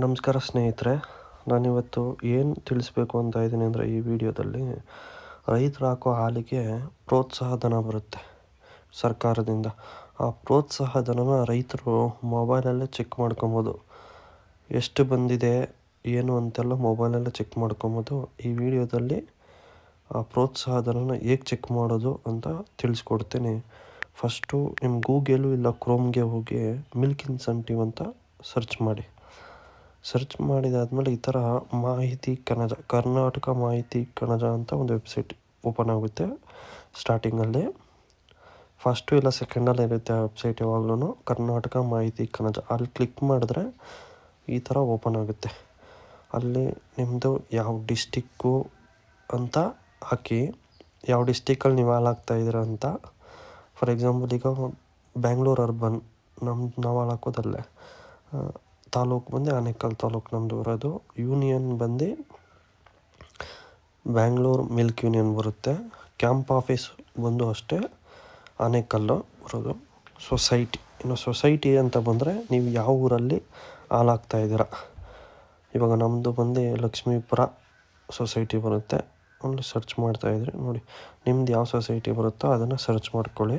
ನಮಸ್ಕಾರ ಸ್ನೇಹಿತರೆ, ನಾನಿವತ್ತು ಏನು ತಿಳಿಸ್ಬೇಕು ಅಂತ ಇದ್ದೀನಿ ಅಂದರೆ ಈ ವಿಡಿಯೋದಲ್ಲಿ ರೈತರು ಹಾಕೋ ಹಾಲಿಗೆ ಪ್ರೋತ್ಸಾಹ ಧನ ಬರುತ್ತೆ ಸರ್ಕಾರದಿಂದ. ಆ ಪ್ರೋತ್ಸಾಹ ಧನನ ರೈತರು ಮೊಬೈಲಲ್ಲೇ ಚೆಕ್ ಮಾಡ್ಕೊಬೋದು. ಎಷ್ಟು ಬಂದಿದೆ, ಏನು ಅಂತೆಲ್ಲ ಮೊಬೈಲಲ್ಲೇ ಚೆಕ್ ಮಾಡ್ಕೊಬೋದು. ಈ ವಿಡಿಯೋದಲ್ಲಿ ಆ ಪ್ರೋತ್ಸಾಹ ಧನನ ಹೇಗೆ ಚೆಕ್ ಮಾಡೋದು ಅಂತ ತಿಳಿಸ್ಕೊಡ್ತೀನಿ. ಫಸ್ಟು ನಿಮ್ಮ ಗೂಗಲು ಇಲ್ಲ ಕ್ರೋಮ್ಗೆ ಹೋಗಿ ಮಿಲ್ಕ್ ಇನ್ಸೆಂಟಿವ್ ಅಂತ ಸರ್ಚ್ ಮಾಡಿ. ಸರ್ಚ್ ಮಾಡಿದಾದ್ಮೇಲೆ ಈ ಥರ ಮಾಹಿತಿ ಕಣಜ, ಕರ್ನಾಟಕ ಮಾಹಿತಿ ಕಣಜ ಅಂತ ಒಂದು ವೆಬ್ಸೈಟ್ ಓಪನ್ ಆಗುತ್ತೆ ಸ್ಟಾರ್ಟಿಂಗಲ್ಲಿ ಫಸ್ಟು ಇಲ್ಲ ಸೆಕೆಂಡಲ್ಲಿ ಇರುತ್ತೆ ಆ ವೆಬ್ಸೈಟ್ ಯಾವಾಗಲೂ ಕರ್ನಾಟಕ ಮಾಹಿತಿ ಕಣಜ. ಅಲ್ಲಿ ಕ್ಲಿಕ್ ಮಾಡಿದ್ರೆ ಈ ಥರ ಓಪನ್ ಆಗುತ್ತೆ. ಅಲ್ಲಿ ನಿಮ್ಮದು ಯಾವ ಡಿಸ್ಟಿಕ್ಕು ಅಂತ ಹಾಕಿ, ಯಾವ ಡಿಸ್ಟಿಕ್ಕಲ್ಲಿ ನೀವು ಹಾಳಾಗ್ತಾ ಇದ್ದೀರ ಅಂತ. ಫಾರ್ ಎಕ್ಸಾಂಪಲ್ ಈಗ ಬ್ಯಾಂಗ್ಳೂರು ಅರ್ಬನ್ ನಮ್ಮ ನಾವು ಹಾಳಾಕೋದಲ್ಲೇ ತಾಲೂಕು ಬಂದು, ಆನೇಕಲ್ ತಾಲೂಕು ನಮ್ಮದು ಬರೋದು ಯೂನಿಯನ್ ಬಂದು ಬ್ಯಾಂಗ್ಳೂರು ಮಿಲ್ಕ್ ಯೂನಿಯನ್ ಬರುತ್ತೆ. ಕ್ಯಾಂಪ್ ಆಫೀಸ್ ಬಂದು ಅಷ್ಟೇ ಆನೇಕಲ್ಲು ಬರೋದು ಸೊಸೈಟಿ ಇನ್ನು ಸೊಸೈಟಿ ಅಂತ ಬಂದರೆ ನೀವು ಯಾವ ಊರಲ್ಲಿ ಹಾಲಾಗ್ತಾ ಇದ್ದೀರಾ? ಇವಾಗ ನಮ್ಮದು ಬಂದು ಲಕ್ಷ್ಮೀಪುರ ಸೊಸೈಟಿ ಬರುತ್ತೆ. ಒಂದು ಸರ್ಚ್ ಮಾಡ್ತಾಯಿದ್ರಿ ನೋಡಿ, ನಿಮ್ದು ಯಾವ ಸೊಸೈಟಿ ಬರುತ್ತೋ ಅದನ್ನು ಸರ್ಚ್ ಮಾಡ್ಕೊಳ್ಳಿ.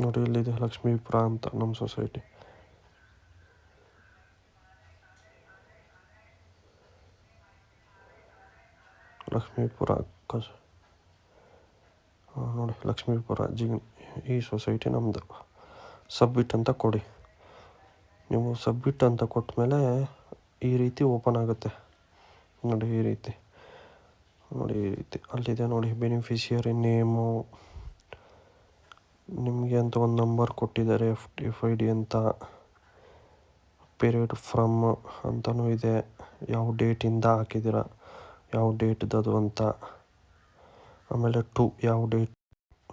ನೋಡಿ, ಇಲ್ಲಿದೆ ಲಕ್ಷ್ಮೀಪುರ ಅಂತ ನಮ್ಮ ಸೊಸೈಟಿ. ಲಕ್ಷ್ಮೀಪುರ ಕಸ ನೋಡಿ ಲಕ್ಷ್ಮೀಪುರ ಜಿಗ್ ಈ ಸೊಸೈಟಿ ನಮ್ಮದು ಸಬ್ಮಿಟ್ ಅಂತ ಕೊಡಿ. ನೀವು ಸಬ್ಮಿಟ್ ಅಂತ ಕೊಟ್ಟಮೇಲೆ ಈ ರೀತಿ ಓಪನ್ ಆಗುತ್ತೆ. ನೋಡಿ, ಈ ರೀತಿ. ನೋಡಿ, ಈ ರೀತಿ. ಅಲ್ಲಿದೆ ನೋಡಿ ಬೆನಿಫಿಷಿಯರಿ ನೇಮು ನಿಮಗೆ ಅಂತ ಒಂದು ನಂಬರ್ ಕೊಟ್ಟಿದ್ದಾರೆ ಎಫ್ ಎಫ್ ಐ ಡಿ ಅಂತ. ಪೀರಿಯಡ್ ಫ್ರಮ್ ಅಂತಲೂ ಇದೆ. ಯಾವ ಡೇಟಿಂದ ಹಾಕಿದ್ದೀರ? ಯಾವ ಡೇಟ್ದದು ಅಂತ. ಆಮೇಲೆ ಟು ಯಾವ ಡೇಟ್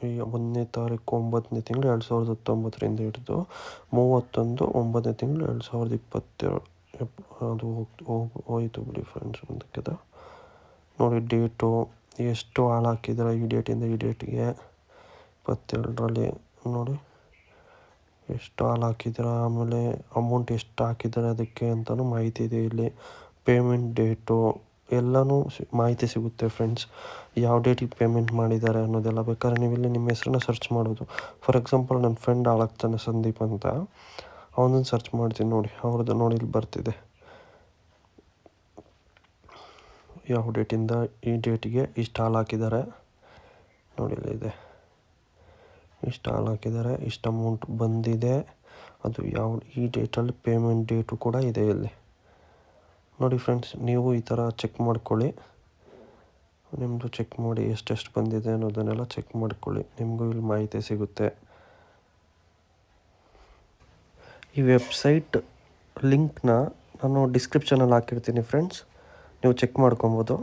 ಈ ಒಂದನೇ ತಾರೀಕು ಒಂಬತ್ತನೇ ತಿಂಗಳು ಎರಡು ಸಾವಿರದ ಹತ್ತೊಂಬತ್ತರಿಂದ ಹಿಡಿದು ಮೂವತ್ತೊಂದು ಒಂಬತ್ತನೇ ತಿಂಗಳು ಎರಡು ಸಾವಿರದ ಇಪ್ಪತ್ತೇಳು ಅದು ಹೋಯಿತು ಬಿಡಿ ಫ್ರೆಂಡ್ಸ್ ಮುಂದಕ್ಕೆ ನೋಡಿ ಡೇಟು ಎಷ್ಟು ಹಾಳು ಈ ಡೇಟಿಂದ ಈ ಡೇಟಿಗೆ ಇಪ್ಪತ್ತೆರಡರಲ್ಲಿ ನೋಡಿ. ಎಷ್ಟು ಹಾಲು ಹಾಕಿದ್ದೀರಾ? ಆಮೇಲೆ ಅಮೌಂಟ್ ಎಷ್ಟು ಹಾಕಿದ್ದಾರೆ ಅದಕ್ಕೆ ಅಂತಲೂ ಮಾಹಿತಿ ಇದೆ ಇಲ್ಲಿ. ಪೇಮೆಂಟ್ ಡೇಟು ಎಲ್ಲನೂ ಮಾಹಿತಿ ಸಿಗುತ್ತೆ ಫ್ರೆಂಡ್ಸ್ ಯಾವ ಡೇಟಿಗೆ ಪೇಮೆಂಟ್ ಮಾಡಿದ್ದಾರೆ ಅನ್ನೋದೆಲ್ಲ ಬೇಕಾದ್ರೆ ನೀವು ಇಲ್ಲಿ ನಿಮ್ಮ ಹೆಸ್ರನ್ನ ಸರ್ಚ್ ಮಾಡೋದು ಫಾರ್ ಎಕ್ಸಾಂಪಲ್ ನನ್ನ ಫ್ರೆಂಡ್ ಹಾಳಾಗ್ತಾನೆ ಸಂದೀಪ್ ಅಂತ. ಅವನನ್ನು ಸರ್ಚ್ ಮಾಡ್ತೀನಿ ನೋಡಿ. ಅವ್ರದ್ದು ನೋಡಿ ಇಲ್ಲಿ ಬರ್ತಿದೆ. ಯಾವ ಡೇಟಿಂದ ಈ ಡೇಟಿಗೆ ಇಷ್ಟು ಹಾಲು ಹಾಕಿದ್ದಾರೆ? ನೋಡಿ ಇದೆ. ಇಷ್ಟು ಹಾಲು ಹಾಕಿದ್ದಾರೆ ಇಷ್ಟು ಅಮೌಂಟ್ ಬಂದಿದೆ. ಅದು ಯಾವ, ಈ ಡೇಟಲ್ಲಿ ಪೇಮೆಂಟ್ ಡೇಟು ಕೂಡ ಇದೆ ಇಲ್ಲಿ. ನೋಡಿ ಫ್ರೆಂಡ್ಸ್ ನೀವು ಈ ಥರ ಚೆಕ್ ಮಾಡ್ಕೊಳ್ಳಿ. ನಿಮ್ಮದು ಚೆಕ್ ಮಾಡಿ ಎಷ್ಟೆಷ್ಟು ಬಂದಿದೆ ಅನ್ನೋದನ್ನೆಲ್ಲ ಚೆಕ್ ಮಾಡ್ಕೊಳ್ಳಿ. ನಿಮಗೂ ಇಲ್ಲಿ ಮಾಹಿತಿ ಸಿಗುತ್ತೆ. ಈ ವೆಬ್ಸೈಟ್ ಲಿಂಕ್ನ ನಾನು ಡಿಸ್ಕ್ರಿಪ್ಷನಲ್ಲಿ ಹಾಕಿರ್ತೀನಿ ಫ್ರೆಂಡ್ಸ್ ನೀವು ಚೆಕ್ ಮಾಡ್ಕೊಬೋದು.